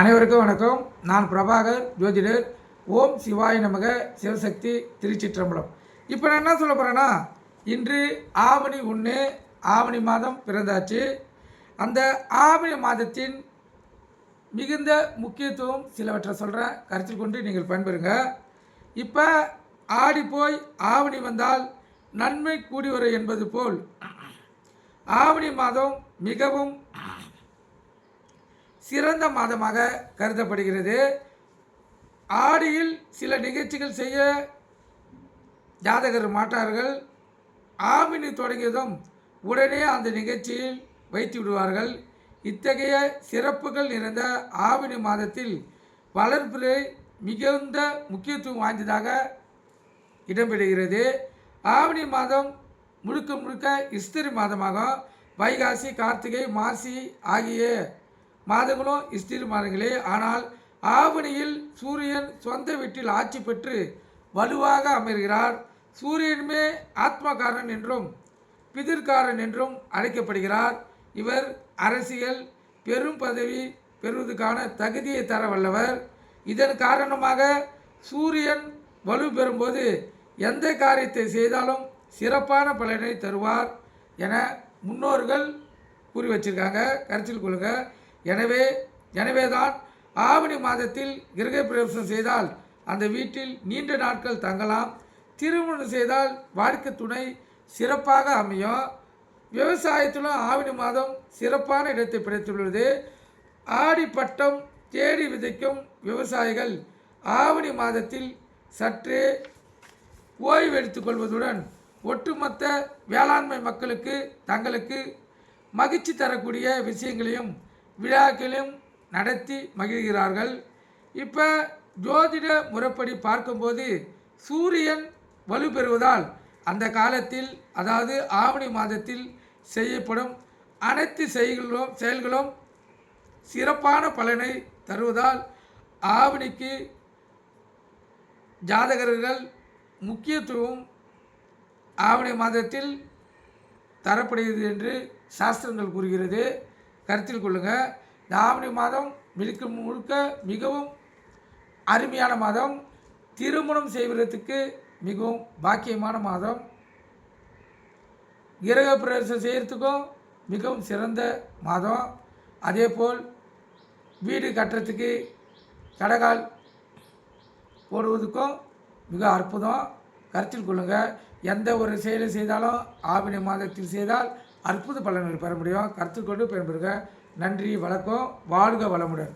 அனைவருக்கும் வணக்கம். நான் பிரபாகர் ஜோதிடர். ஓம் சிவாய நமக சிவசக்தி திருச்சிற்றம்பலம். இப்போ நான் என்ன சொல்ல போகிறேன்னா இன்று ஆவணி ஒன்று ஆவணி மாதம் பிறந்தாச்சு. அந்த ஆவணி மாதத்தின் மிகுந்த முக்கியத்துவம் சிலவற்றை சொல்கிறேன் கருத்தில் கொண்டு நீங்கள் பயன்பெறுங்க. இப்போ ஆடி போய் ஆவணி வந்தால் நன்மை கூடி வரும் என்பது போல் ஆவணி மாதம் மிகவும் சிறந்த மாதமாக கருதப்படுகிறது. ஆடியில் சில நிகழ்ச்சிகள் செய்ய ஜாதகர் மாட்டார்கள். ஆவினி தொடங்கியதும் உடனே அந்த நிகழ்ச்சியில் வைத்து விடுவார்கள். இத்தகைய சிறப்புகள் நிறைந்த ஆவினி மாதத்தில் வளர்ப்பிறை மிகுந்த முக்கியத்துவம் வாய்ந்ததாக இடம்பெறுகிறது. ஆவணி மாதம் முழுக்க முழுக்க இஸ்திரி மாதமாகும். வைகாசி கார்த்திகை மாசி ஆகிய மாதங்களும் இஸ்திரி மாதங்களே. ஆனால் ஆவணியில் சூரியன் சொந்த வீட்டில் ஆட்சி பெற்று வலுவாக அமர்கிறார். சூரியனுமே ஆத்மகாரன் என்றும் பிதிர்காரன் என்றும் அழைக்கப்படுகிறார். இவர் அரசியல் பெரும் பதவி பெறுவதற்கான தகுதியை தர வல்லவர். இதன் காரணமாக சூரியன் வலு பெறும்போது எந்த காரியத்தை செய்தாலும் சிறப்பான பலனை தருவார் என முன்னோர்கள் கூறி வச்சிருக்காங்க. கருத்தில் கொள்ளுங்கள் எனவே எனவே தான் ஆவணி மாதத்தில் கிரக பிரவேசம் செய்தால் அந்த வீட்டில் நீண்ட நாட்கள் தங்கலாம். திருமணம் செய்தால் வாழ்க்கை துணை சிறப்பாக அமையும். விவசாயத்திலும் ஆவணி மாதம் சிறப்பான இடத்தை பிடித்துள்ளது. ஆடிப்பட்டம் தேடி விதைக்கும் விவசாயிகள் ஆவணி மாதத்தில் சற்று ஓய்வு எடுத்துக்கொள்வதுடன் ஒட்டுமொத்த வேளாண்மை மக்களுக்கு தங்களுக்கு மகிழ்ச்சி தரக்கூடிய விஷயங்களையும் விழாக்களும் நடத்தி மகிழ்கிறார்கள். இப்போ ஜோதிட முறைப்படி பார்க்கும்போது சூரியன் வலுப்பெறுவதால் அந்த காலத்தில் அதாவது ஆவணி மாதத்தில் செய்யப்படும் அனைத்து செயல்களும் செயல்களும் சிறப்பான பலனை தருவதால் ஆவணிக்கு ஜாதகர்கள் முக்கியத்துவம் ஆவணி மாதத்தில் தரப்படுகிறது என்று சாஸ்திரங்கள் கூறுகிறது. கருத்தில் கொள்ளுங்கள் இந்த மாதம் மிழுக்க முழுக்க மிகவும் அருமையான மாதம். திருமணம் செய்வதற்கு மிகவும் பாக்கியமான மாதம். கிரக பிரவேசம் செய்கிறதுக்கும் மிகவும் சிறந்த மாதம். அதே போல் வீடு கட்டுறதுக்கு கடகால் போடுவதுக்கும் மிக அற்புதம். கருத்தில் கொள்ளுங்கள் எந்த ஒரு செயலை செய்தாலும் ஆவினை மாதத்தில் செய்தால் அற்புத பலன்கள் பெற முடியும். கருத்தில் கொண்டு பயன்பெறுக. நன்றி வணக்கம். வாழ்க வளமுடன்.